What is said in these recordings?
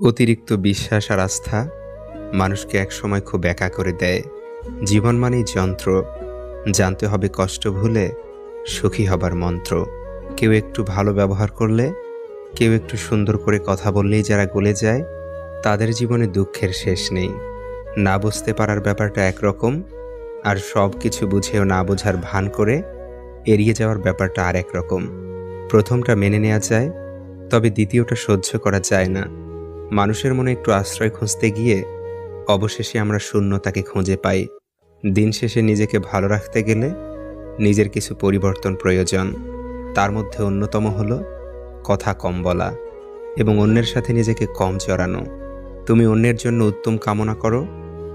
অতিরিক্ত বিশ্বাস আর আস্থা মানুষকে একসময় খুব একা করে দেয়। জীবন মানেই যন্ত্র। জানতে হবে কষ্ট ভুলে সুখী হবার মন্ত্র। কেউ একটু ভালো ব্যবহার করলে, কেউ একটু সুন্দর করে কথা বললেই যারা গলে যায়, তাদের জীবনে দুঃখের শেষ নেই। না বুঝতে পারার ব্যাপারটা একরকম, আর সব কিছু বুঝেও না বোঝার ভান করে এড়িয়ে যাওয়ার ব্যাপারটা আর একরকম প্রথমটা মেনে নেওয়া যায়, তবে দ্বিতীয়টা সহ্য করা যায় না। মানুষের মনে একটু আশ্রয় খুঁজতে গিয়ে অবশেষে আমরা শূন্যতাকে খুঁজে পাই। দিন শেষে নিজেকে ভালো রাখতে গেলে নিজের কিছু পরিবর্তন প্রয়োজন। তার মধ্যে অন্যতম হল কথা কম বলা এবং অন্যের সাথে নিজেকে কম জড়ানো। তুমি অন্যের জন্য উত্তম কামনা করো,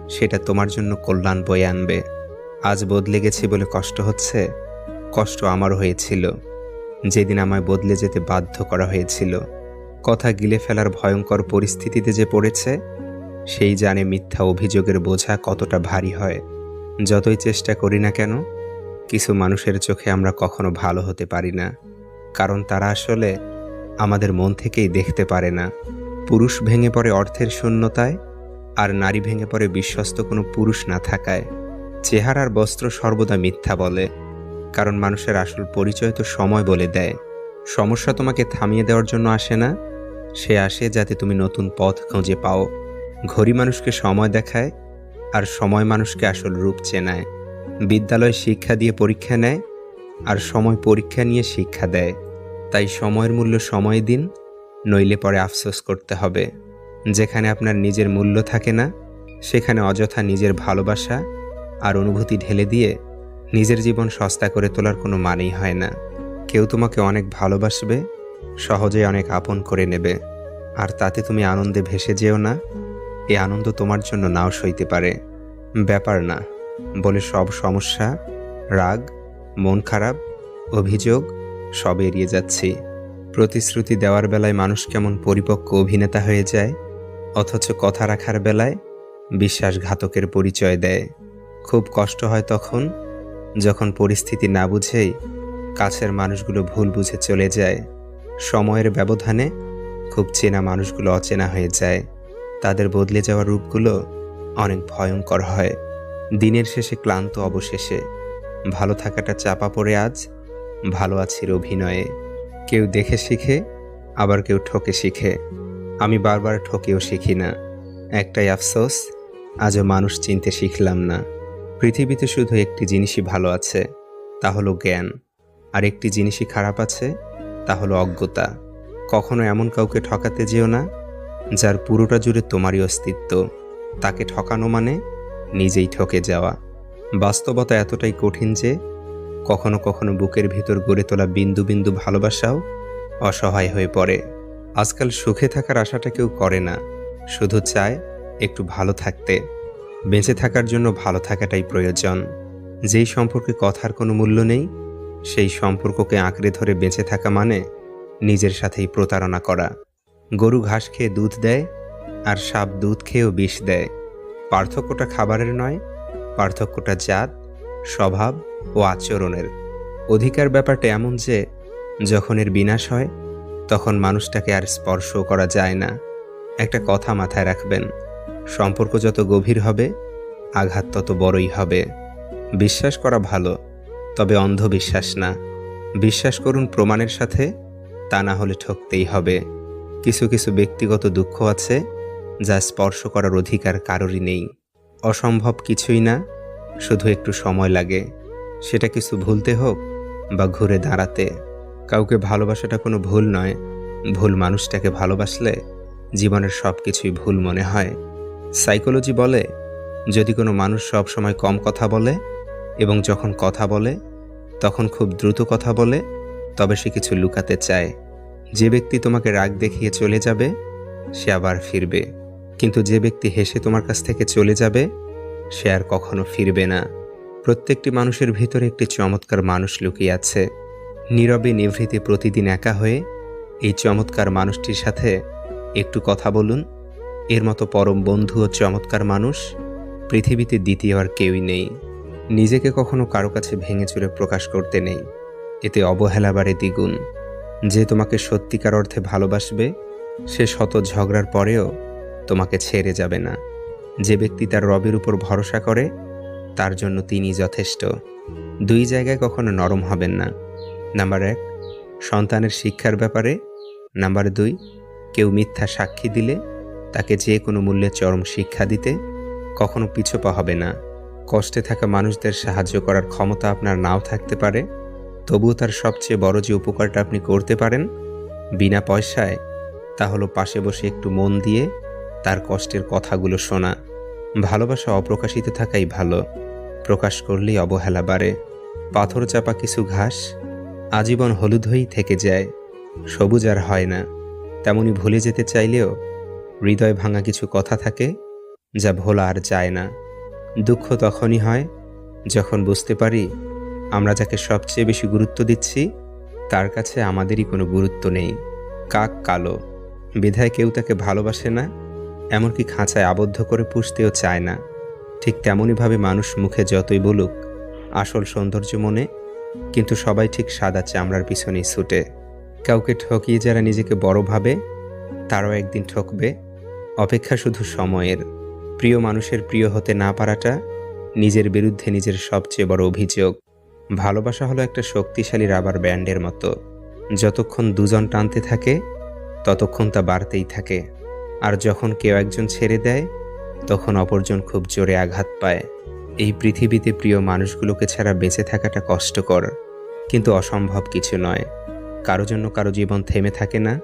সেটা তোমার জন্য কল্যাণ বয়ে আনবে। আজ বদলে গেছি বলে কষ্ট হচ্ছে, কষ্ট আমারও হয়েছিল। যেদিন আমায় বদলে যেতে বাধ্য করা হয়েছিল। কথা গিলে ফেলার ভয়ঙ্কর পরিস্থিতিতে যে পড়েছে, সেই জানে মিথ্যা অভিযোগের বোঝা কতটা ভারী হয়। যতই চেষ্টা করি না কেন, কিছু মানুষের চোখে আমরা কখনো ভালো হতে পারি না। কারণ তারা আসলে আমাদের মন থেকেই দেখতে পারে না। পুরুষ ভেঙে পড়ে অর্থের শূন্যতায়, আর নারী ভেঙে পড়ে বিশ্বস্ত কোনো পুরুষ না থাকায়। চেহারার বস্ত্র সর্বদা মিথ্যা বলে, কারণ মানুষের আসল পরিচয় তো সময় বলে দেয়। সমস্যা তোমাকে থামিয়ে দেওয়ার জন্য আসে না সে আসে যাতে তুমি নতুন পথ খুঁজে পাও। ঘড়ি মানুষকে সময় দেখায় আর সময় মানুষকে আসল রূপ চেনায়। বিদ্যালয় শিক্ষা দিয়ে পরীক্ষা নেয় আর সময় পরীক্ষা নিয়ে শিক্ষা দেয়। তাই সময়ের মূল্য সময় দিন, নইলে পরে আফসোস করতে হবে। যেখানে আপনার নিজের মূল্য থাকে না, সেখানে অযথা নিজের ভালোবাসা আর অনুভূতি ঢেলে দিয়ে নিজের জীবন সস্তা করে তোলার কোনো মানেই হয় না। কেউ তোমাকে অনেক ভালোবাসবে সহজে অনেক আপন করে নেবে। আর তাতে তুমি আনন্দে ভেসে যেও না। এই আনন্দ তোমার জন্য নাও সইতে পারে। ব্যাপার না। বলে সব সমস্যা, রাগ, মন খারাপ, অভিযোগ সব এড়িয়ে যাচ্ছি। প্রতিশ্রুতি দেওয়ার বেলায় মানুষ কেমন পরিপক্ক অভিনেতা হয়ে যায়, অথচ কথা রাখার বেলায় বিশ্বাসঘাতকের পরিচয় দেয়। খুব কষ্ট হয় তখন, যখন পরিস্থিতি না বুঝেই কাছের মানুষগুলো ভুল বুঝে চলে যায়। সময়ের ব্যবধানে খুব চেনা মানুষগুলো অচেনা হয়ে যায়। তাদের বদলে যাওয়া রূপগুলো অনেক ভয়ঙ্কর হয়। দিনের শেষে ক্লান্ত অবশেষে। ভালো থাকাটা চাপা পড়ে আজ, ভালো আছির অভিনয়ে। কেউ দেখে শিখে, আবার কেউ ঠকে শিখে। আমি বারবার ঠকেও শিখি না। একটাই আফসোস, আজও মানুষ চিনতে শিখলাম না। পৃথিবীতে শুধু একটি জিনিসই ভালো আছে, তা হলো জ্ঞান। আর একটি জিনিসই খারাপ আছে তা হলো অজ্ঞতা। কখনো এমন কাউকে ঠকাতে যেও না, যার পুরোটা জুড়ে তোমারই অস্তিত্ব। তাকে ঠকানো মানে নিজেই ঠকে যাওয়া। বাস্তবতা এতটাই কঠিন যে কখনো কখনো বুকের ভিতর গড়ে তোলা বিন্দু বিন্দু ভালোবাসাও অসহায় হয়ে পড়ে। আজকাল সুখে থাকার আশাটা কেউ করে না, শুধু চায় একটু ভালো থাকতে। বেঁচে থাকার জন্য ভালো থাকাটাই প্রয়োজন। যেই সম্পর্কে কথার কোনো মূল্য নেই সেই সম্পর্ককে আঁকড়ে ধরে বেঁচে থাকা মানে নিজের সাথেই প্রতারণা করা। গরু ঘাস খেয়ে দুধ দেয় আর সাপ দুধ খেয়েও বিষ দেয়। পার্থক্যটা খাবারের নয়, পার্থক্যটা জাত, স্বভাব ও আচরণের। অধিকার ব্যাপারটা এমন যে, যখন এর বিনাশ হয়, তখন মানুষটাকে আর স্পর্শ করা যায় না। একটা কথা মাথায় রাখবেন, সম্পর্ক যত গভীর হবে, আঘাত তত বড়ই হবে। বিশ্বাস করা ভালো তবে অন্ধবিশ্বাস না। বিশ্বাস করুন প্রমাণের সাথে, তা না হলে ঠকতেই হবে। কিছু কিছু ব্যক্তিগত দুঃখ আছে, যা স্পর্শ করার অধিকার কারোরই নেই। অসম্ভব কিছুই না, শুধু একটু সময় লাগে। সেটা কিছু ভুলতে হোক বা ঘুরে দাঁড়াতে। কাউকে ভালোবাসাটা কোনো ভুল নয়। ভুল মানুষটাকে ভালোবাসলে জীবনের সব কিছুই ভুল মনে হয়। সাইকোলজি বলে, যদি কোনো মানুষ সব সময় কম কথা বলে এবং যখন কথা বলে, তখন খুব দ্রুত কথা বলে, তবে সে কিছু লুকাতে চায়। যে ব্যক্তি তোমাকে রাগ দেখিয়ে চলে যাবে, সে আবার ফিরবে। কিন্তু যে ব্যক্তি হেসে তোমার কাছ থেকে চলে যাবে, সে আর কখনো ফিরবে না। প্রত্যেকটি মানুষের ভিতরে একটি চমৎকার মানুষ লুকিয়ে আছে। নীরবে নিভৃতে প্রতিদিন একা হয়ে, এই চমৎকার মানুষটির সাথে একটু কথা বলুন। এর মতো পরম বন্ধু ও চমৎকার মানুষ পৃথিবীতে দ্বিতীয় আর কেউই নেই। নিজেকে কখনো কারও কাছে ভেঙে চুরে প্রকাশ করতে নেই। এতে অবহেলা বাড়ে দ্বিগুণ। যে তোমাকে সত্যিকার অর্থে ভালোবাসবে, সে শত ঝগড়ার পরেও তোমাকে ছেড়ে যাবে না। যে ব্যক্তি তার রবের উপর ভরসা করে, তার জন্য তিনি যথেষ্ট। দুই জায়গায় কখনো নরম হবেন না। নাম্বার এক, সন্তানের শিক্ষার ব্যাপারে। নাম্বার দুই, কেউ মিথ্যা সাক্ষী দিলে তাকে যে কোনো মূল্যে চরম শিক্ষা দিতে কখনো পিছপা হবে না। কষ্টে থাকা মানুষদের সাহায্য করার ক্ষমতা আপনার নাও থাকতে পারে। তবুও তার সবচেয়ে বড় যে উপকারটা আপনি করতে পারেন, বিনা পয়সায়, তা হলো পাশে বসে একটু মন দিয়ে তার কষ্টের কথাগুলো শোনা। ভালোবাসা অপ্রকাশিত থাকাই ভালো। প্রকাশ করলেই অবহেলা বাড়ে। পাথর চাপা কিছু ঘাস, আজীবন হলুদ হয়েই থেকে যায়। সবুজ আর হয় না। তেমনি ভুলে যেতে চাইলেও হৃদয় ভাঙা কিছু কথা থাকে, যা ভোলা আর যায় না। দুঃখ তখনই হয় যখন বুঝতে পারি আমরা যাকে সবচেয়ে বেশি গুরুত্ব দিচ্ছি, তার কাছে আমাদেরই কোনো গুরুত্ব নেই। কাক কালো, বিধায় কেউ তাকে ভালোবাসে না, এমনকি খাঁচায় আবদ্ধ করে পুষতেও চায় না। ঠিক তেমনইভাবে মানুষ মুখে যতই বলুক, আসল সৌন্দর্য মনে, কিন্তু সবাই ঠিক সাদা চামড়ার পিছনেই ছুটে। কাউকে ঠকিয়ে যারা নিজেকে বড় ভাবে, তারাও একদিন ঠকবে। অপেক্ষা শুধু সময়ের। প্রিয় মানুষের প্রিয় হতে না পারাটা নিজের বিরুদ্ধে নিজের সবচেয়ে বড় অভিযোগ। ভালোবাসা হলো একটা শক্তিশালী রাবার ব্যান্ডের মতো। যতক্ষণ দুজন টানতে থাকে, ততক্ষণ তা বাড়তেই থাকে। আর যখন কেউ একজন ছেড়ে দেয়, তখন অপরজন খুব জোরে আঘাত পায়। এই পৃথিবীতে প্রিয় মানুষগুলোকে ছাড়া বেঁচে থাকাটা কষ্টকর, কিন্তু অসম্ভব কিছু নয়। কারও জন্য কারও জীবন থেমে থাকে না।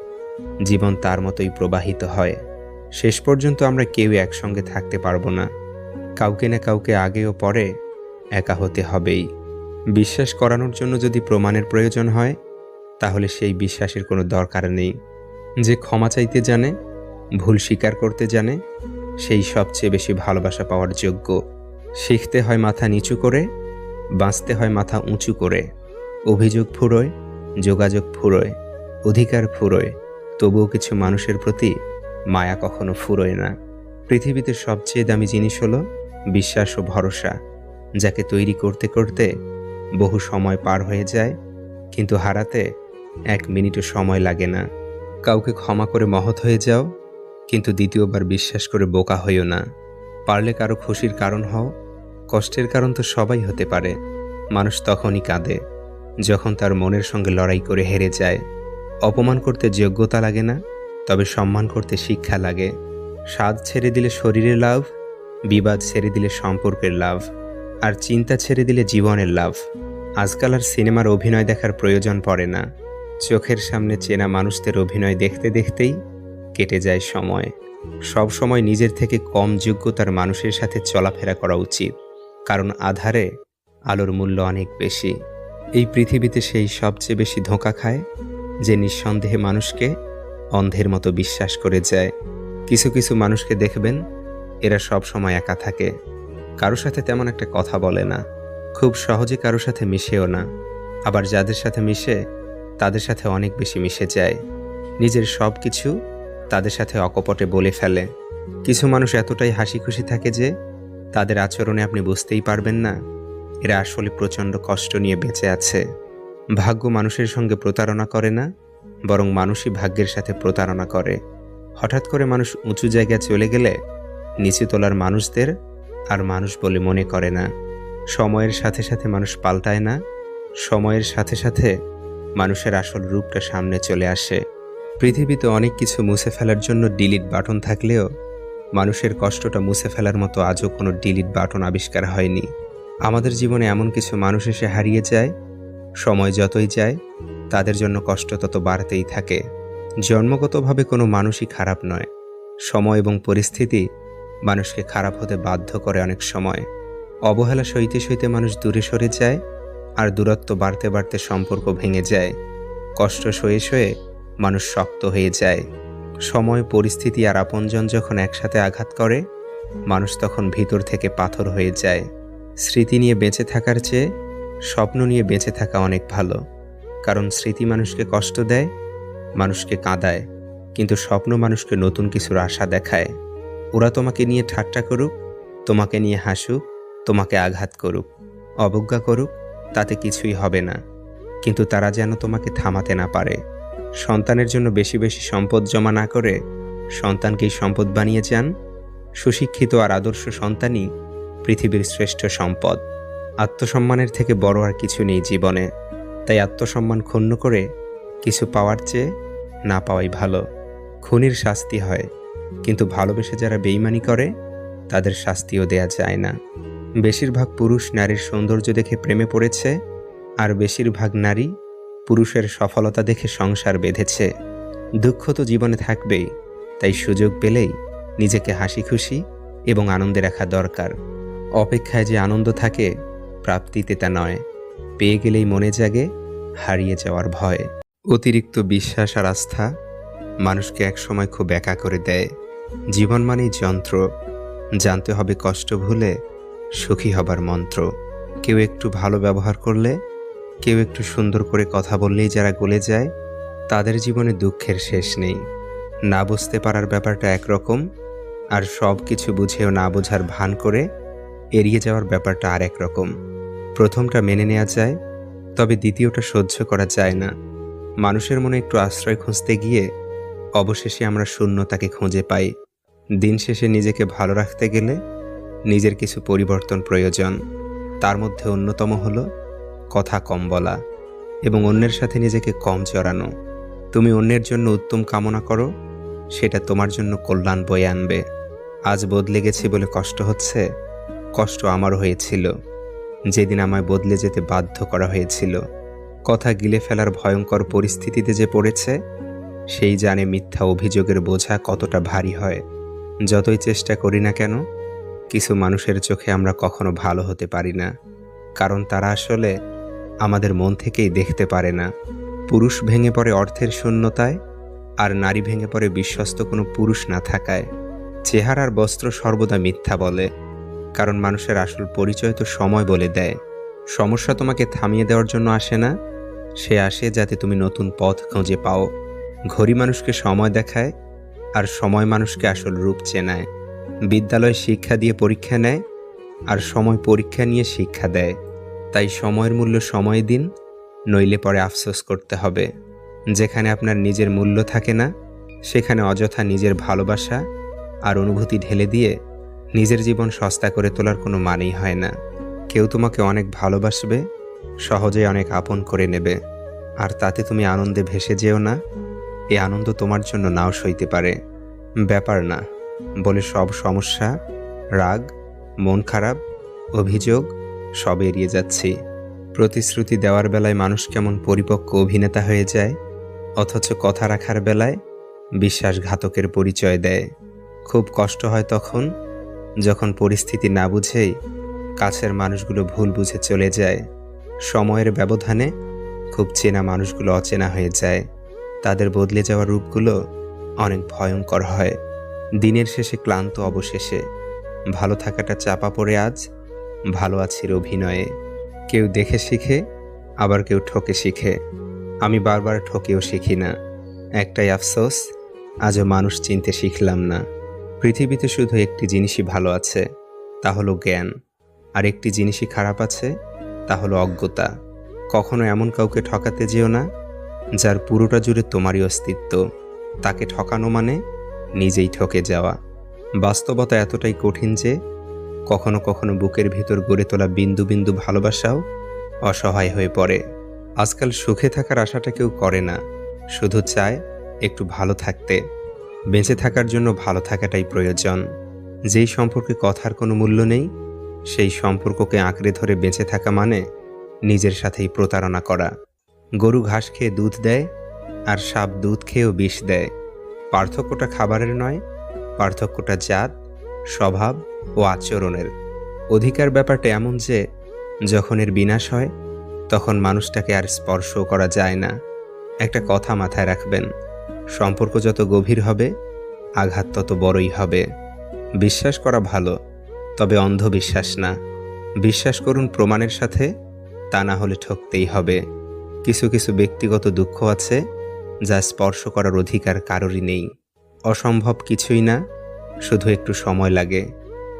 জীবন তার মতোই প্রবাহিত হয়। শেষ পর্যন্ত আমরা কেউ একসঙ্গে থাকতে পারব না। কাউকে না কাউকে আগে ও পরে একা হতে হবেই। বিশ্বাস করানোর জন্য যদি প্রমাণের প্রয়োজন হয়, তাহলে সেই বিশ্বাসের কোনো দরকার নেই। যে ক্ষমা চাইতে জানে, ভুল স্বীকার করতে জানে, সেই সবচেয়ে বেশি ভালোবাসা পাওয়ার যোগ্য। শিখতে হয় মাথা নিচু করে, বাঁচতে হয় মাথা উঁচু করে। অভিযোগ ফুরোয়, যোগাযোগ ফুরোয়, অধিকার ফুরোয়, তবুও কিছু মানুষের প্রতি মায়া কখনো ফুরোয় না। পৃথিবীতে সবচেয়ে দামি জিনিস হলো বিশ্বাস ও ভরসা, যাকে তৈরি করতে করতে বহু সময় পার হয়ে যায়, কিন্তু হারাতে এক মিনিটও সময় লাগে না। কাউকে ক্ষমা করে মহৎ হয়ে যাও, কিন্তু দ্বিতীয়বার বিশ্বাস করে বোকা হইও না। পারলে কারও খুশির কারণ হও, কষ্টের কারণ তো সবাই হতে পারে। মানুষ তখনই কাঁদে, যখন তার মনের সঙ্গে লড়াই করে হেরে যায়। অপমান করতে যোগ্যতা লাগে না তবে সম্মান করতে শিক্ষা লাগে। স্বাদ ছেড়ে দিলে শরীরের লাভ, বিবাদ ছেড়ে দিলে সম্পর্কের লাভ, আর চিন্তা ছেড়ে দিলে জীবনের লাভ। আজকাল আর সিনেমার অভিনয় দেখার প্রয়োজন পড়ে না। চোখের সামনে চেনা মানুষদের অভিনয় দেখতে দেখতেই কেটে যায় সময়। সব সময় নিজের থেকে কম যোগ্যতার মানুষের সাথে চলাফেরা করা উচিত, কারণ আধারে আলোর মূল্য অনেক বেশি। এই পৃথিবীতে সেই সবচেয়ে বেশি ধোঁকা খায় যে নিঃসন্দেহে মানুষকে অন্ধের মতো বিশ্বাস করে যায়। কিছু কিছু মানুষকে দেখবেন, এরা সব সময় একা থাকে। কারও সাথে তেমন একটা কথা বলে না। খুব সহজে কারও সাথে মিশেও না। আবার যাদের সাথে মিশে, তাদের সাথে অনেক বেশি মিশে যায়। নিজের সব কিছু তাদের সাথে অকপটে বলে ফেলে। কিছু মানুষ এতটাই হাসি খুশি থাকে যে, তাদের আচরণে আপনি বুঝতেই পারবেন না। এরা আসলে প্রচণ্ড কষ্ট নিয়ে বেঁচে আছে। ভাগ্য মানুষের সঙ্গে প্রতারণা করে না। বরং মানুষই ভাগ্যের সাথে প্রতারণা করে। হঠাৎ করে মানুষ উঁচু জায়গায় চলে গেলে নিচু তোলার মানুষদের আর মানুষ বলে মনে করে না। সময়ের সাথে সাথে মানুষ পাল্টায় না। সময়ের সাথে সাথে মানুষের আসল রূপটা সামনে চলে আসে। পৃথিবীতে অনেক কিছু মুছে ফেলার জন্য ডিলিট বাটন থাকলেও মানুষের কষ্টটা মুছে ফেলার মতো আজও কোনো ডিলিট বাটন আবিষ্কার হয়নি। আমাদের জীবনে এমন কিছু মানুষ এসে হারিয়ে যায়। সময় যতই যায় তাদের জন্য কষ্ট তত বাড়তেই থাকে। জন্মগতভাবে কোনো মানুষই খারাপ নয়। সময় এবং পরিস্থিতি মানুষকে খারাপ হতে বাধ্য করে অনেক সময়। অবহেলা সইতে সইতে মানুষ দূরে সরে যায় আর দূরত্ব বাড়তে বাড়তে সম্পর্ক ভেঙে যায়। কষ্ট সয়ে সয়ে মানুষ শক্ত হয়ে যায়। সময়, পরিস্থিতি আর আপনজন যখন একসাথে আঘাত করে, মানুষ তখন ভিতর থেকে পাথর হয়ে যায়। স্মৃতি নিয়ে বেঁচে থাকার চেয়ে স্বপ্ন নিয়ে বেঁচে থাকা অনেক ভালো। কারণ স্মৃতি মানুষকে কষ্ট দেয়, মানুষকে কাঁদায়, কিন্তু স্বপ্ন মানুষকে নতুন কিছুর আশা দেখায়। ওরা তোমাকে নিয়ে ঠাট্টা করুক, তোমাকে নিয়ে হাসুক, তোমাকে আঘাত করুক, অবজ্ঞা করুক, তাতে কিছুই হবে না। কিন্তু তারা যেন তোমাকে থামাতে না পারে। সন্তানের জন্য বেশি বেশি সম্পদ জমা না করে সন্তানকেই সম্পদ বানিয়ে যান। সুশিক্ষিত আর আদর্শ সন্তানই পৃথিবীর শ্রেষ্ঠ সম্পদ। আত্মসম্মানের থেকে বড় আর কিছু নেই জীবনে। তাই আত্মসম্মান ক্ষুণ্ণ করে কিছু পাওয়ার চেয়ে না পাওয়াই ভালো। খুনির শাস্তি হয়, কিন্তু ভালোবেসে যারা বেইমানি করে, তাদের শাস্তিও দেয়া যায় না। বেশিরভাগ পুরুষ নারীর সৌন্দর্য দেখে প্রেমে পড়েছে, আর বেশিরভাগ নারী পুরুষের সফলতা দেখে সংসার বেঁধেছে। দুঃখ তো জীবনে থাকবেই, তাই সুযোগ পেলেই নিজেকে হাসি খুশি এবং আনন্দে রাখা দরকার। অপেক্ষায় যে আনন্দ থাকে, প্রাপ্তিতে তা নয়। পেয়ে গেলেই মনে জাগে হারিয়ে যাওয়ার ভয়। অতিরিক্ত বিশ্বাস আর আস্থা মানুষকে একসময় খুব একা করে দেয়। জীবন মানেই যন্ত্র। জানতে হবে কষ্ট ভুলে সুখী হবার মন্ত্র। কেউ একটু ভালো ব্যবহার করলে, কেউ একটু সুন্দর করে কথা বললেই যারা গলে যায়, তাদের জীবনে দুঃখের শেষ নেই। না বুঝতে পারার ব্যাপারটা একরকম, আর সব কিছু বুঝেও না বোঝার ভান করে এড়িয়ে যাওয়ার ব্যাপারটা আর রকম প্রথমটা মেনে নেওয়া যায়, তবে দ্বিতীয়টা সহ্য করা যায় না। মানুষের মনে একটু আশ্রয় খুঁজতে গিয়ে অবশেষে আমরা শূন্যতাকে খুঁজে পাই। দিন শেষে নিজেকে ভালো রাখতে গেলে নিজের কিছু পরিবর্তন প্রয়োজন। তার মধ্যে অন্যতম হলো কথা কম বলা এবং অন্যের সাথে নিজেকে কম জড়ানো। তুমি অন্যের জন্য উত্তম কামনা করো, সেটা তোমার জন্য কল্যাণ বয়ে আনবে। আজ বদলে গেছি বলে কষ্ট হচ্ছে, কষ্ট আমার হয়েছিল। যেদিন আমায় বদলে যেতে বাধ্য করা হয়েছিল। কথা গিলে ফেলার ভয়ঙ্কর পরিস্থিতিতে যে পড়েছে, সেই জানে মিথ্যা অভিযোগের বোঝা কতটা ভারী হয়। যতই চেষ্টা করি না কেন, কিছু মানুষের চোখে আমরা কখনো ভালো হতে পারি না। কারণ তারা আসলে আমাদের মন থেকেই দেখতে পারে না। পুরুষ ভেঙে পড়ে অর্থের শূন্যতায়, আর নারী ভেঙে পড়ে বিশ্বস্ত কোনো পুরুষ না থাকায়। চেহারার বস্ত্র সর্বদা মিথ্যা বলে। কারণ মানুষের আসল পরিচয় তো সময় বলে দেয়। সমস্যা তোমাকে থামিয়ে দেওয়ার জন্য আসে না। সে আসে যাতে তুমি নতুন পথ খুঁজে পাও। ঘড়ি মানুষকে সময় দেখায় আর সময় মানুষকে আসল রূপ চেনায়। বিদ্যালয় শিক্ষা দিয়ে পরীক্ষা নেয় আর সময় পরীক্ষা নিয়ে শিক্ষা দেয়। তাই সময়ের মূল্য সময় দিন, নইলে পরে আফসোস করতে হবে। যেখানে আপনার নিজের মূল্য থাকে না, সেখানে অযথা নিজের ভালোবাসা আর অনুভূতি ঢেলে দিয়ে নিজের জীবন সস্তা করে তোলার কোনো মানেই হয় না। কেউ তোমাকে অনেক ভালোবাসবে সহজে অনেক আপন করে নেবে। আর তাতে তুমি আনন্দে ভেসে যেও না, এ আনন্দ তোমার জন্য নাও সইতে পারে। ব্যাপার না, বলে সব সমস্যা, রাগ, মন খারাপ, অভিযোগ, সব এড়িয়ে যাচ্ছি। প্রতিশ্রুতি দেওয়ার বেলায় মানুষ কেমন পরিপক্ক অভিনেতা হয়ে যায়, অথচ কথা রাখার বেলায় বিশ্বাসঘাতকের পরিচয় দেয়। খুব কষ্ট হয় তখন যখন পরিস্থিতি না বুঝেই কাছের মানুষগুলো ভুল বুঝে চলে যায়, সময়ের ব্যবধানে খুব চেনা মানুষগুলো অচেনা হয়ে যায়। তাদের বদলে যাওয়া রূপগুলো অনেক ভয়ঙ্কর হয়। দিনের শেষে ক্লান্ত অবশেষে। ভালো থাকাটা চাপা পড়ে আজ, ভালো আছির অভিনয়ে। কেউ দেখে শিখে, আবার কেউ ঠকে শিখে। আমি বারবার ঠকেও শিখি না। একটাই আফসোস, আজও মানুষ চিনতে শিখলাম না। পৃথিবীতে শুধু একটি জিনিসই ভালো আছে, তা হলো জ্ঞান। আর একটি জিনিসই খারাপ আছে, তা হলো অজ্ঞতা। কখনো এমন কাউকে ঠকাতে যেও না, যার পুরোটা জুড়ে তোমারই অস্তিত্ব। তাকে ঠকানো মানে নিজেই ঠকে যাওয়া। বাস্তবতা এতটাই কঠিন যে, কখনো কখনো বুকের ভিতর গড়ে তোলা বিন্দু বিন্দু ভালোবাসাও অসহায় হয়ে পড়ে। আজকাল সুখে থাকার আশাটা কেউ করে না, শুধু চায় একটু ভালো থাকতে। বেঁচে থাকার জন্য ভালো থাকাটাই প্রয়োজন। যেই সম্পর্কে কথার কোনো মূল্য নেই, সেই সম্পর্ককে আঁকড়ে ধরে বেঁচে থাকা মানে নিজের সাথেই প্রতারণা করা। গরু ঘাস খেয়ে দুধ দেয়, আর সাপ দুধ খেয়েও বিষ দেয়। পার্থক্যটা খাবারের নয়, পার্থক্যটা জাত, স্বভাব ও আচরণের। অধিকার ব্যাপারটা এমন যে, যখন এর বিনাশ হয়, তখন মানুষটাকে আর স্পর্শ করা যায় না। একটা কথা মাথায় রাখবেন সম্পর্ক যত গভীর হবে, আঘাত তত বড়ই হবে। বিশ্বাস করা ভালো, তবে অন্ধবিশ্বাস না। বিশ্বাস করুন প্রমাণের সাথে, তা না হলে ঠকতেই হবে। কিছু কিছু ব্যক্তিগত দুঃখ আছে, যা স্পর্শ করার অধিকার কারোরই নেই। অসম্ভব কিছুই না, শুধু একটু সময় লাগে।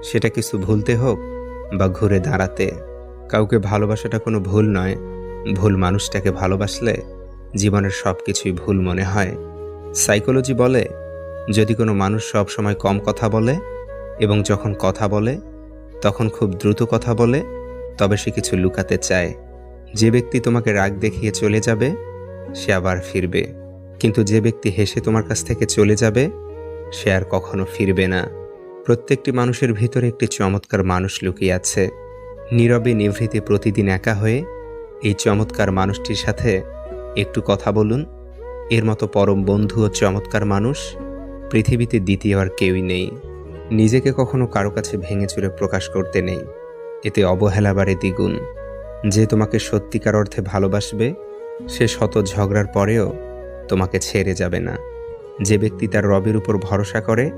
সেটা কিছু ভুলতে হোক বা ঘুরে দাঁড়াতে। কাউকে ভালোবাসাটা কোনো ভুল নয়। ভুল মানুষটাকে ভালোবাসলে জীবনের সব কিছুই ভুল মনে হয়। সাইকোলজি বলে, যদি কোনো মানুষ সব সময় কম কথা বলে এবং যখন কথা বলে, তখন খুব দ্রুত কথা বলে, তবে সে কিছু লুকাতে চায়। যে ব্যক্তি তোমাকে রাগ দেখিয়ে চলে যাবে, সে আবার ফিরবে। কিন্তু যে ব্যক্তি হেসে তোমার কাছ থেকে চলে যাবে, সে আর কখনো ফিরবে না। প্রত্যেকটি মানুষের ভিতরে একটি চমৎকার মানুষ লুকিয়ে আছে। নীরবে নিভৃতে প্রতিদিন একা হয়ে এই চমৎকার মানুষটির সাথে একটু কথা বলুন এর মতো পরম বন্ধু ও চমৎকার মানুষ পৃথিবীতে দ্বিতীয় আর কেউই নেই। নিজেকে কখনো কারও কাছে ভেঙে চুরে প্রকাশ করতে নেই। এতে অবহেলা বাড়ে দ্বিগুণ। যে তোমাকে সত্যিকার অর্থে ভালোবাসবে, সে শত ঝগড়ার পরেও তোমাকে ছেড়ে যাবে না। যে ব্যক্তি তার রবের উপর ভরসা করে,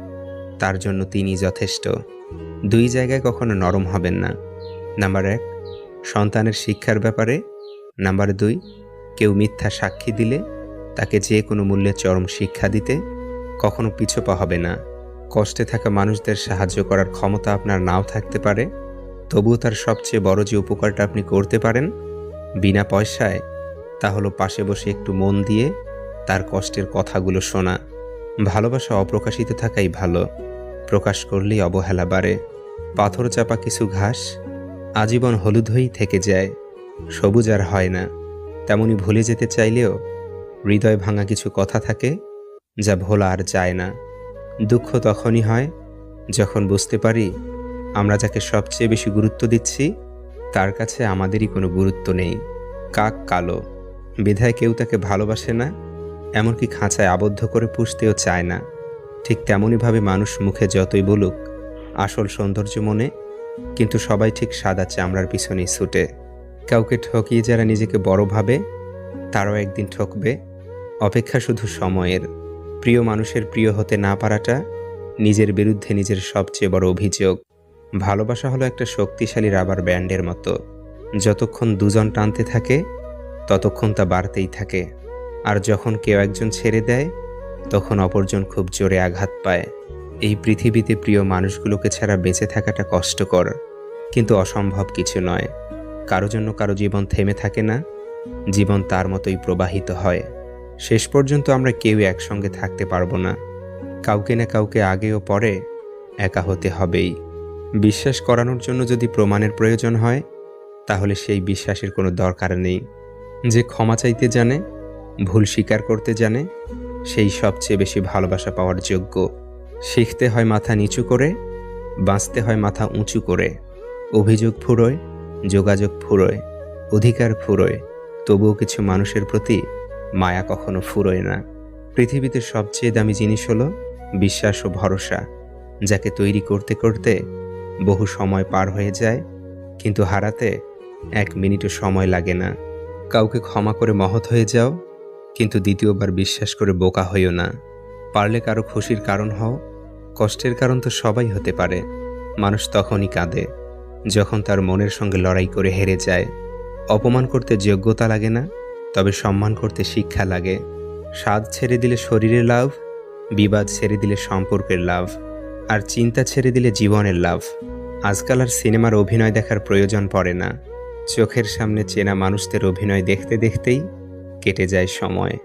তার জন্য তিনি যথেষ্ট। দুই জায়গায় কখনো নরম হবেন না। নাম্বার এক, সন্তানের শিক্ষার ব্যাপারে। নাম্বার দুই, কেউ মিথ্যা সাক্ষী দিলে তাকে যে কোনো মূল্যে চরম শিক্ষা দিতে, কখনো পিছপা হবে না। কষ্টে থাকা মানুষদের সাহায্য করার ক্ষমতা আপনার নাও থাকতে পারে। তবুও তার সবচেয়ে বড় যে উপকারটা আপনি করতে পারেন, বিনা পয়সায়, তা হলো পাশে বসে একটু মন দিয়ে তার কষ্টের কথাগুলো শোনা। ভালোবাসা অপ্রকাশিত থাকাই ভালো। প্রকাশ করলেই অবহেলা বাড়ে। পাথর চাপা কিছু ঘাস, আজীবন হলুদ হয়েই থেকে যায়। সবুজ আর হয় না। তেমনি ভুলে যেতে চাইলেও হৃদয় ভাঙা কিছু কথা থাকে যা ভোলা আর যায় না। দুঃখ তখনই হয় যখন বুঝতে পারি আমরা যাকে সবচেয়ে বেশি গুরুত্ব দিচ্ছি, তার কাছে আমাদেরই কোনো গুরুত্ব নেই। কাক কালো, বিধায় কেউ তাকে ভালোবাসে না, এমনকি খাঁচায় আবদ্ধ করে পুষতেও চায় না। ঠিক তেমনইভাবে মানুষ মুখে যতই বলুক, আসল সৌন্দর্য মনে, কিন্তু সবাই ঠিক সাদা চামড়ার পিছনেই ছুটে। কাউকে ঠকিয়ে যারা নিজেকে বড় ভাবে, তারাও একদিন ঠকবে। অপেক্ষা শুধু সময়ের। প্রিয় মানুষের প্রিয় হতে না পারাটা নিজের বিরুদ্ধে নিজের সবচেয়ে বড় অভিযোগ। ভালোবাসা হলো একটা শক্তিশালী রাবার ব্যান্ডের মতো। যতক্ষণ দুজন টানতে থাকে, ততক্ষণ তা বাড়তেই থাকে। আর যখন কেউ একজন ছেড়ে দেয়, তখন অপরজন খুব জোরে আঘাত পায়। এই পৃথিবীতে প্রিয় মানুষগুলোকে ছাড়া বেঁচে থাকাটা কষ্টকর। কিন্তু অসম্ভব কিছু নয়। কারও জন্য কারও জীবন থেমে থাকে না। জীবন তার মতোই প্রবাহিত হয়। শেষ পর্যন্ত আমরা কেউ একসঙ্গে থাকতে পারব না। কাউকে না কাউকে আগে ও পরে একা হতে হবেই। বিশ্বাস করানোর জন্য যদি প্রমাণের প্রয়োজন হয়, তাহলে সেই বিশ্বাসের কোনো দরকার নেই। যে ক্ষমা চাইতে জানে, ভুল স্বীকার করতে জানে, সেই সবচেয়ে বেশি ভালোবাসা পাওয়ার যোগ্য। শিখতে হয় মাথা নিচু করে, বাঁচতে হয় মাথা উঁচু করে। অভিযোগ ফুরোয়, যোগাযোগ ফুরোয়, অধিকার ফুরোয়, তবুও কিছু মানুষের প্রতি মায়া কখনো ফুরোয় না। পৃথিবীতে সবচেয়ে দামি জিনিস হলো বিশ্বাস ও ভরসা, যাকে তৈরি করতে করতে বহু সময় পার হয়ে যায়, কিন্তু হারাতে এক মিনিটও সময় লাগে না। কাউকে ক্ষমা করে মহৎ হয়ে যাও, কিন্তু দ্বিতীয়বার বিশ্বাস করে বোকা হইও না। পারলে কারও খুশির কারণ হও, কষ্টের কারণ তো সবাই হতে পারে। মানুষ তখনই কাঁদে, যখন তার মনের সঙ্গে লড়াই করে হেরে যায়। অপমান করতে যোগ্যতা লাগে না তবে সম্মান করতে শিক্ষা লাগে। স্বাদ ছেড়ে দিলে শরীরের লাভ, বিবাদ ছেড়ে দিলে সম্পর্কের লাভ, আর চিন্তা ছেড়ে দিলে জীবনের লাভ। আজকাল আর সিনেমার অভিনয় দেখার প্রয়োজন পড়ে না। চোখের সামনে চেনা মানুষদের অভিনয় দেখতে দেখতেই কেটে যায় সময়।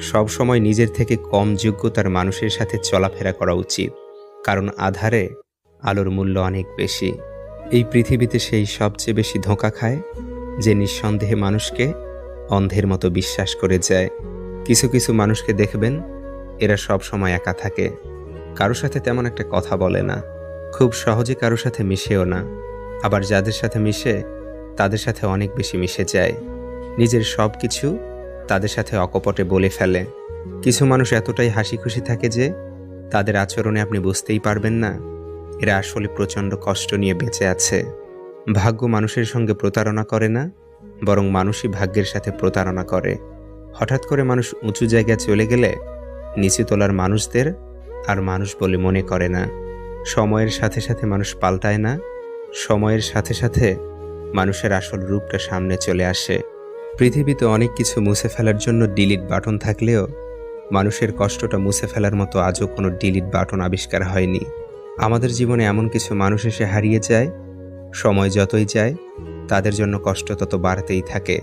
সব সময় নিজের থেকে কম যোগ্যতার মানুষের সাথে চলাফেরা করা উচিত, কারণ আধারে আলোর মূল্য অনেক বেশি। এই পৃথিবীতে সেই সবচেয়ে বেশি ধোঁকা খায় যে নিঃসন্দেহে মানুষকে অন্ধের মতো বিশ্বাস করে যায়। কিছু কিছু মানুষকে দেখবেন, এরা সব সময় একা থাকে। কারোর সাথে তেমন একটা কথা বলে না। খুব সহজে কারোর সাথে মিশেও না। আবার যাদের সাথে মিশে, তাদের সাথে অনেক বেশি মিশে যায়। নিজের সব কিছু তাদের সাথে অকপটে বলে ফেলে। কিছু মানুষ এতটাই হাসি খুশি থাকে যে, তাদের আচরণে আপনি বুঝতেই পারবেন না। এরা আসলে প্রচণ্ড কষ্ট নিয়ে বেঁচে আছে। ভাগ্য মানুষের সঙ্গে প্রতারণা করে না। বরং মানুষই ভাগ্যের সাথে প্রতারণা করে। হঠাৎ করে মানুষ উঁচু জায়গায় চলে গেলে নিচে তোলার মানুষদের আর মানুষ বলে মনে করে না। সময়ের সাথে সাথে মানুষ পাল্টায় না। সময়ের সাথে সাথে মানুষের আসল রূপটা সামনে চলে আসে। পৃথিবীতে অনেক কিছু মুছে ফেলার জন্য ডিলিট বাটন থাকলেও মানুষের কষ্টটা মুছে ফেলার মতো আজও কোনো ডিলিট বাটন আবিষ্কার হয়নি। আমাদের জীবনে এমন কিছু মানুষ এসে হারিয়ে যায়। সময় যতই যায় তাদের জন্য কষ্ট তত বাড়তেই থাকে।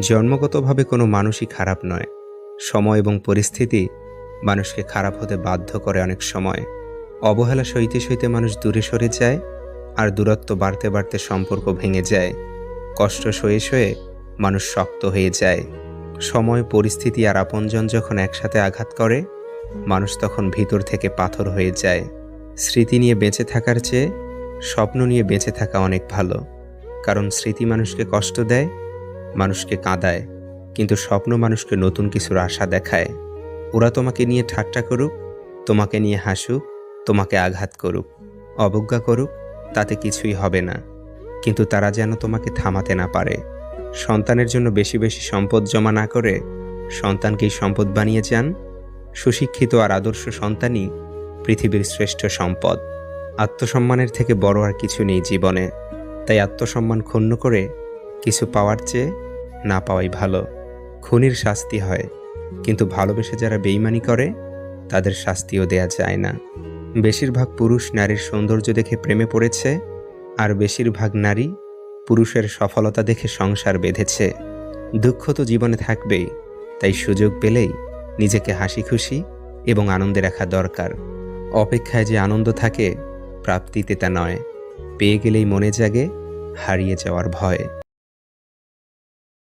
জন্মগতভাবে কোনো মানুষই খারাপ নয়। সময় এবং পরিস্থিতি মানুষকে খারাপ হতে বাধ্য করে অনেক সময়। অবহেলা সইতে সইতে মানুষ দূরে সরে যায় আর দূরত্ব বাড়তে বাড়তে সম্পর্ক ভেঙে যায়। কষ্ট সয়ে সয়ে মানুষ শক্ত হয়ে যায়। সময়, পরিস্থিতি আর আপনজন যখন একসাথে আঘাত করে, মানুষ তখন ভিতর থেকে পাথর হয়ে যায়। স্মৃতি নিয়ে বেঁচে থাকার চেয়ে স্বপ্ন নিয়ে বেঁচে থাকা অনেক ভালো। কারণ স্মৃতি মানুষকে কষ্ট দেয়, মানুষকে কাঁদায়, কিন্তু স্বপ্ন মানুষকে নতুন কিছুর আশা দেখায়। ওরা তোমাকে নিয়ে ঠাট্টা করুক, তোমাকে নিয়ে হাসুক, তোমাকে আঘাত করুক, অবজ্ঞা করুক, তাতে কিছুই হবে না। কিন্তু তারা যেন তোমাকে থামাতে না পারে। সন্তানের জন্য বেশি বেশি সম্পদ জমা না করে সন্তানকেই সম্পদ বানিয়ে যান। সুশিক্ষিত আর আদর্শ সন্তানই পৃথিবীর শ্রেষ্ঠ সম্পদ। আত্মসম্মানের থেকে বড় আর কিছু নেই জীবনে। তাই আত্মসম্মান ক্ষুণ্ণ করে কিছু পাওয়ার চেয়ে না পাওয়াই ভালো। খুনির শাস্তি হয়, কিন্তু ভালোবেসে যারা বেইমানি করে, তাদের শাস্তিও দেয়া যায় না। বেশিরভাগ পুরুষ নারীর সৌন্দর্য দেখে প্রেমে পড়েছে, আর বেশিরভাগ নারী পুরুষের সফলতা দেখে সংসার বেঁধেছে। দুঃখ তো জীবনে থাকবেই, তাই সুযোগ পেলেই নিজেকে হাসি খুশি এবং আনন্দে রাখা দরকার। অপেক্ষায় যে আনন্দ থাকে, প্রাপ্তিতে তা নয়। পেয়ে গেলেই মনে জাগে হারিয়ে যাওয়ার ভয়।